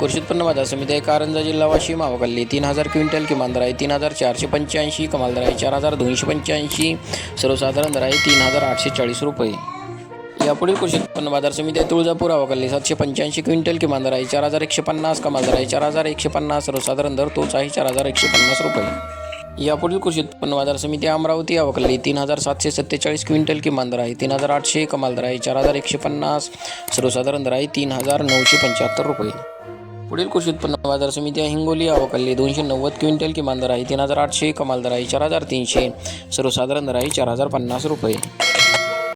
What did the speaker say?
कृषी उत्पन्न बाजार समिती आहे. कारंजा जिल्हा वाशिम आवकल्ली तीन हजार क्विंटल किमान दर आहे तीन हजार चारशे पंच्याऐंशी कमाल दर आहे चार हजार दोनशे पंच्याऐंशी सर्वसाधारण दर आहे तीन हजार आठशे चाळीस रुपये. यापुढील कृषी उत्पन्न बाजार समिती आहे. तुळजापूर आवाकल्ली सातशे पंच्याऐंशी क्विंटल किमान दर आहे चार हजार एकशे पन्नास कमाल दर आहे चार हजार एकशे पन्नास सर्वसाधारण दर तोच आहे चार हजार एकशे पन्नास रुपये. यापुढील कृषी उत्पन्न बाजार समिती अमरावती आवकल्ली तीन हजार सातशे सत्तेचाळीस क्विंटल किमान दर आहे तीन हजार आठशे कमाल दर आहे चार हजार एकशे पन्नास सर्वसाधारण दर आहे तीन हजार नऊशे पंच्याहत्तर रुपये. पुढील कृषी उत्पन्न बाजार समिती हिंगोली आवकल्ली दोनशे नव्वद क्विंटल किमान दर आहे तीन हजार आठशे कमाल दर आहे चार हजार तीनशे सर्वसाधारण दर आहे चार हजार पन्नास रुपये.